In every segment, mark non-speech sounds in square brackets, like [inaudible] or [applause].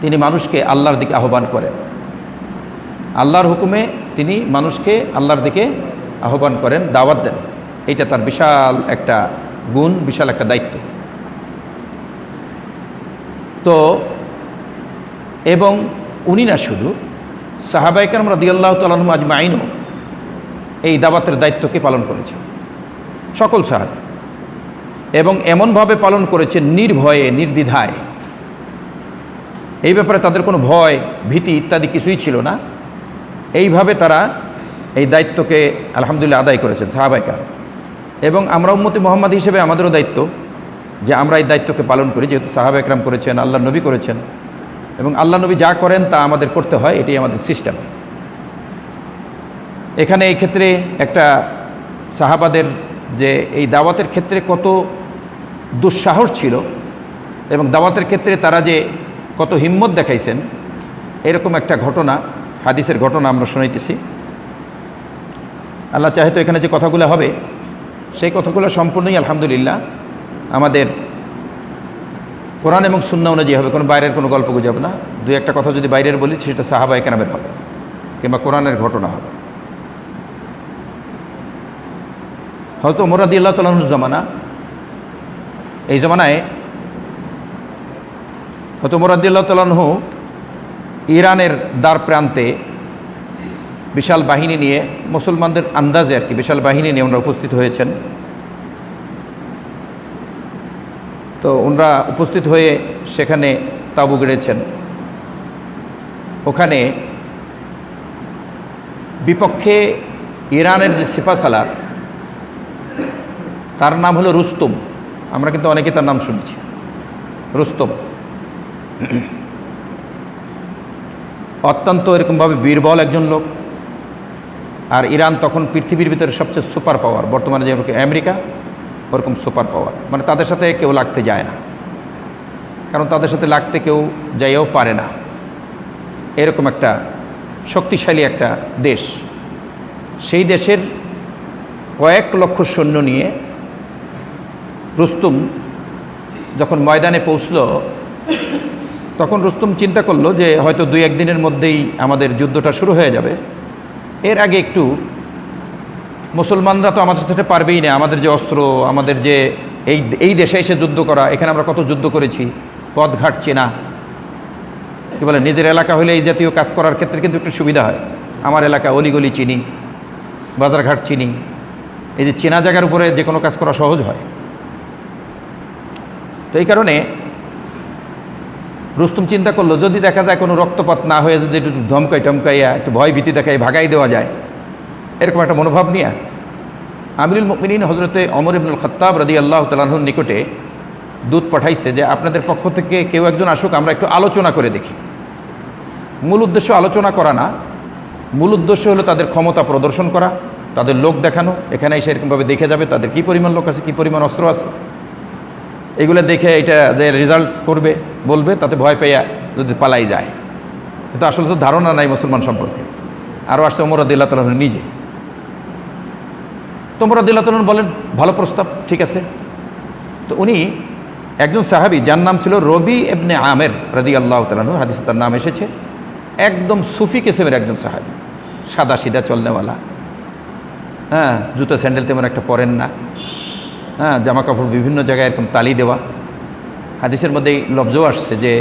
তিনি মানুষকে আল্লাহর দিকে আহ্বান করেন। আল্লাহর হুকুমে তিনি মানুষকে আল্লাহর দিকে আহ্বান করেন, দাওয়াত দেন। এটা তার বিশাল একটা গুণ, বিশাল একটা দায়িত্ব। তো এবং উনি না শুধু সাহাবাইকার রদিয়াল্লাহ তালু আজমা আইনও এই দাওয়াতের দায়িত্বকে পালন করেছেন। সকল সাহাব। এবং এমনভাবে পালন করেছেন নির্ভয়ে, নির্দ্বিধায়। এই ব্যাপারে তাদের কোনো ভয়, ভীতি ইত্যাদি কিছুই ছিল না। এইভাবে তারা এই দায়িত্বকে আলহামদুলিল্লাহ আদায় করেছেন সাহাবাইকার এবং আমরা উম্মতি মোহাম্মদ হিসেবে আমাদেরও দায়িত্ব যে আমরা এই দায়িত্বকে পালন করি, যেহেতু সাহাবা একরাম করেছেন আল্লাহ নবী করেছেন। এবং আল্লাহ নবী যা করেন তা আমাদের করতে হয়, এটাই আমাদের সিস্টেম। এখানে এই ক্ষেত্রে একটা সাহাবাদের যে এই দাওয়াতের ক্ষেত্রে কত দুঃসাহস ছিল এবং দাওয়াতের ক্ষেত্রে তারা যে কত হিম্মত দেখাইছেন, এরকম একটা ঘটনা, হাদিসের ঘটনা আমরা শুনাইতেছি। আল্লাহ চাহে তো এখানে যে কথাগুলো হবে, সেই কথাগুলো সম্পূর্ণই আলহামদুলিল্লাহ আমাদের কোরআন এবং সুন্না অনুযায়ী হবে, কোনো বাইরের কোনো গল্প গুজব না। দুই একটা কথা যদি বাইরের বলি, সেটা সাহাবা একানামের হবে, কিংবা কোরআনের ঘটনা হবে। হয়তো মোরাদি আল্লাহ তালাহুর জমানা, এই জমানায় হয়তো মোরাদি আল্লাহ তালাহু ইরানের দ্বার প্রান্তে বিশাল বাহিনী নিয়ে মুসলমানদের আন্দাজে আর কি, বিশাল বাহিনী নিয়ে ওনারা উপস্থিত হয়েছেন। তো ওনারা উপস্থিত হয়ে সেখানে তাবু গেড়েছেন। ওখানে বিপক্ষে ইরানের যে সিফাসালার তার নাম হলো রুস্তম। আমরা কিন্তু অনেকে তার নাম শুনেছি। রুস্তম। [clears throat] অত্যন্ত এরকমভাবে বীরবল একজন লোক। আর ইরান তখন পৃথিবীর ভিতরে সবচেয়ে সুপার পাওয়ার। বর্তমানে যেরকম আমেরিকা, ওরকম সুপার পাওয়ার। মানে তাদের সাথে কেউ লাগতে যায় না। কারণ তাদের সাথে লাগতে কেউ যাইও পারে না। এরকম একটা শক্তিশালী একটা দেশ। সেই দেশের কয়েক লক্ষ সৈন্য নিয়ে রুস্তুম যখন ময়দানে পৌঁছল তখন রুস্তুম চিন্তা করল যে হয়তো দুই একদিনের মধ্যেই আমাদের যুদ্ধটা শুরু হয়ে যাবে। এর আগে একটু মুসলমানরা তো আমাদের সাথে পারবেই না। আমাদের যে অস্ত্র, আমাদের যে এই এই দেশে এসে যুদ্ধ করা, এখানে আমরা কত যুদ্ধ করেছি, পথ ঘাট চেনা কী বলে, নিজের এলাকা হলে এই জাতীয় কাজ করার ক্ষেত্রে কিন্তু একটু সুবিধা হয়। আমার এলাকা অলিগলি চিনি, বাজারঘাট চিনি। এই যে চেনা জায়গার উপরে যে কোনো কাজ করা সহজ হয়। তো এই কারণে রুস্তুম চিন্তা করল, যদি দেখা যায় কোনো রক্তপাত না হয়ে যদি একটু ধমকাই টমকাইয়া, একটু ভয় ভীতি দেখাই ভাগাই দেওয়া যায়, এরকম একটা মনোভাব নিয়ে আমিরুল মিনীন হজরতে অমর ইবনুল খত্তাব রদি আল্লাহ তালাহুর নিকটে দূত পাঠাইছে যে, আপনাদের পক্ষ থেকে কেউ একজন আসুক, আমরা একটু আলোচনা করে দেখি। মূল উদ্দেশ্য আলোচনা করা না, মূল উদ্দেশ্য হলো তাদের ক্ষমতা প্রদর্শন করা, তাদের লোক দেখানো, এখানে এসে এরকমভাবে দেখে যাবে তাদের কী পরিমাণ লোক আছে, কী পরিমাণ অস্ত্র আছে। এগুলো দেখে এটা যে রেজাল্ট করবে, বলবে, তাতে ভয় পেয়ে যদি পালাই যায়। কিন্তু আসলে তো ধারণা নাই মুসলমান সম্পর্কে। আরও আসছে ওমর আদিল্লাহ তালন নিজে। তোমর আদিল্লাহ তালন বলেন, ভালো প্রস্তাব, ঠিক আছে। তো উনি একজন সাহাবি, যার নাম ছিল রবি এবনে আমের রাদি আল্লাহ তালানু হাদিসে তার নাম এসেছে, একদম সুফি কিসেমের একজন সাহাবি, সাদা সিধা চলনেওয়ালা। হ্যাঁ জুতো স্যান্ডেল তেমন একটা পরেন না। হ্যাঁ জামা কাপড় বিভিন্ন জায়গায় এরকম তালি দেওয়া। হাদিসের মধ্যেই লব্জও আসছে যে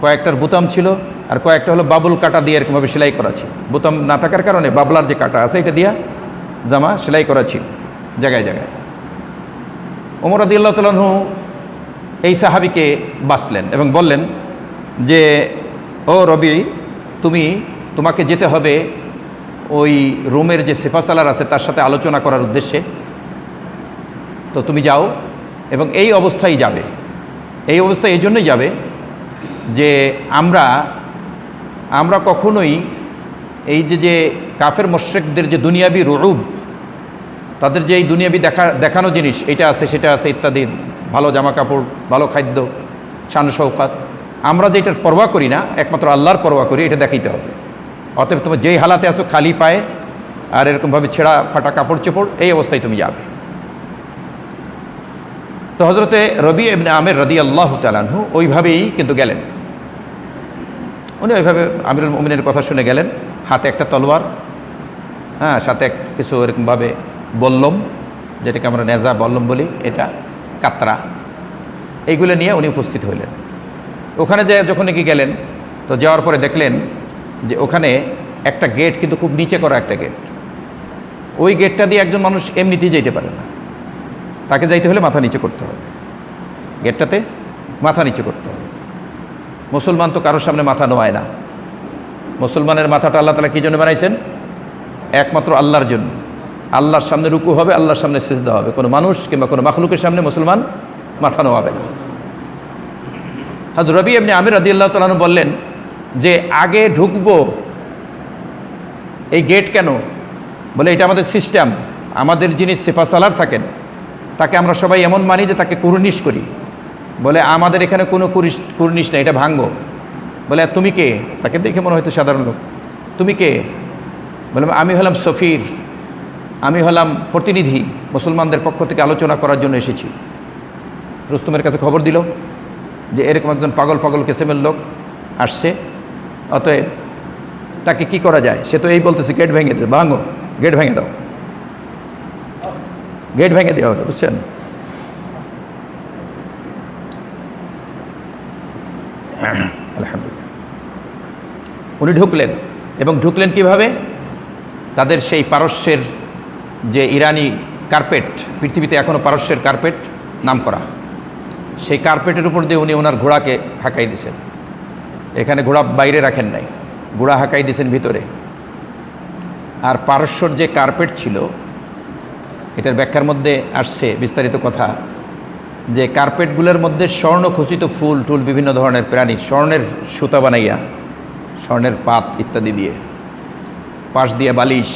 কয়েকটার বোতাম ছিল আর কয়েকটা হলো বাবুল কাটা দিয়ে এরকমভাবে সেলাই করা ছিল। বোতাম না থাকার কারণে বাবলার যে কাটা আছে এটা দিয়া জামা সেলাই করা ছিল জায়গায় জায়গায়। ওমর আদি আল্লাহ তালু এই সাহাবিকে বাঁচলেন এবং বললেন যে, ও রবি, তুমি, তোমাকে যেতে হবে ওই রোমের যে সেফাসালার আছে তার সাথে আলোচনা করার উদ্দেশ্যে। তো তুমি যাও, এবং এই অবস্থায় যাবে। এই অবস্থায় এই জন্যই যাবে যে আমরা আমরা কখনোই এই যে যে কাফের মোশ্রেকদের যে দুনিয়াবি রুব তাদের যে এই দুনিয়াবি দেখা, দেখানো জিনিস, এটা আছে, সেটা আছে ইত্যাদি, ভালো জামা কাপড় ভালো খাদ্য শান শৌকাত আমরা যে এটার পরোয়া করি না, একমাত্র আল্লাহর পরোয়া করি, এটা দেখাইতে হবে। অতএব তোমার যেই হালাতে আসো খালি পায়ে, আর এরকমভাবে ছেঁড়া ফাটা কাপড় চোপড়, এই অবস্থায় তুমি যাবে। তো হজরতে রবি এবনে আমের রদি আল্লাহ তালানহু ওইভাবেই কিন্তু গেলেন। উনি ওইভাবে আমিরুল মমিনের কথা শুনে গেলেন, হাতে একটা তলোয়ার হ্যাঁ সাথে এক কিছু এরকমভাবে বললম, যেটাকে আমরা নেজা বললম বলি, এটা কাতরা, এইগুলো নিয়ে উনি উপস্থিত হইলেন। ওখানে যে যখন নাকি গেলেন, তো যাওয়ার পরে দেখলেন যে ওখানে একটা গেট কিন্তু খুব নিচে করা একটা গেট। ওই গেটটা দিয়ে একজন মানুষ এমনিতেই যেতে পারে না। তাকে যাইতে হলে মাথা নিচে করতে হবে। গেটটাতে মাথা নিচে করতে হবে। মুসলমান তো কারোর সামনে মাথা নোয়ায় না। মুসলমানের মাথাটা আল্লাহ তালা কী জন্য বানাইছেন? একমাত্র আল্লাহর জন্য। আল্লাহর সামনে রুকু হবে, আল্লাহর সামনে সেজদা হবে। কোনো মানুষ কিংবা কোনো মাখলুকের সামনে মুসলমান মাথা নোয়াবে না। হাজ রবি এমনি আমির রাদি আল্লাহ তালু বললেন যে, আগে ঢুকবো এই গেট কেন? বলে, এটা আমাদের সিস্টেম। আমাদের যিনি সেফাসালার থাকেন তাকে আমরা সবাই এমন মানি যে তাকে কুর্নিশ করি। বলে, আমাদের এখানে কোনো কুরিশ, কুর্নিশ নেই, এটা ভাঙ্গ। বলে, তুমি কে? তাকে দেখে মনে হয়তো সাধারণ লোক। তুমি কে? বলে, আমি হলাম সফির, আমি হলাম প্রতিনিধি, মুসলমানদের পক্ষ থেকে আলোচনা করার জন্য এসেছি। রুস্তমের কাছে খবর দিল যে, এরকম একজন পাগল পাগল কেসেমের লোক আসছে। অতএব তাকে কি করা যায়? সে তো এই বলতেছে, গেট ভেঙে দে ভাঙো গেট ভেঙে দাও। গেট ভেঙে দেওয়া হলো, বুঝছেন? আলহামদুলিল্লাহ। উনি ঢুকলেন, এবং ঢুকলেন কীভাবে? তাদের সেই পারস্যের যে ইরানি কার্পেট, পৃথিবীতে এখনও পারস্যের কার্পেট নাম করা সেই কার্পেটের উপর দিয়ে উনি ওনার ঘোড়াকে হাঁকাই দিয়েছেন এখানে ঘোড়া বাইরে রাখেন নাই, ঘোড়া হাঁকাই দিয়েছেন ভিতরে। আর পারস্যর যে কার্পেট ছিল এটার ব্যাখ্যার মধ্যে আসছে বিস্তারিত কথা, যে কার্পেটগুলোর মধ্যে স্বর্ণ খচিত ফুল, টুল, বিভিন্ন ধরনের প্রাণী, স্বর্ণের সুতা বানাইয়া, স্বর্ণের পাত ইত্যাদি দিয়ে, পাশ দিয়ে বালিশ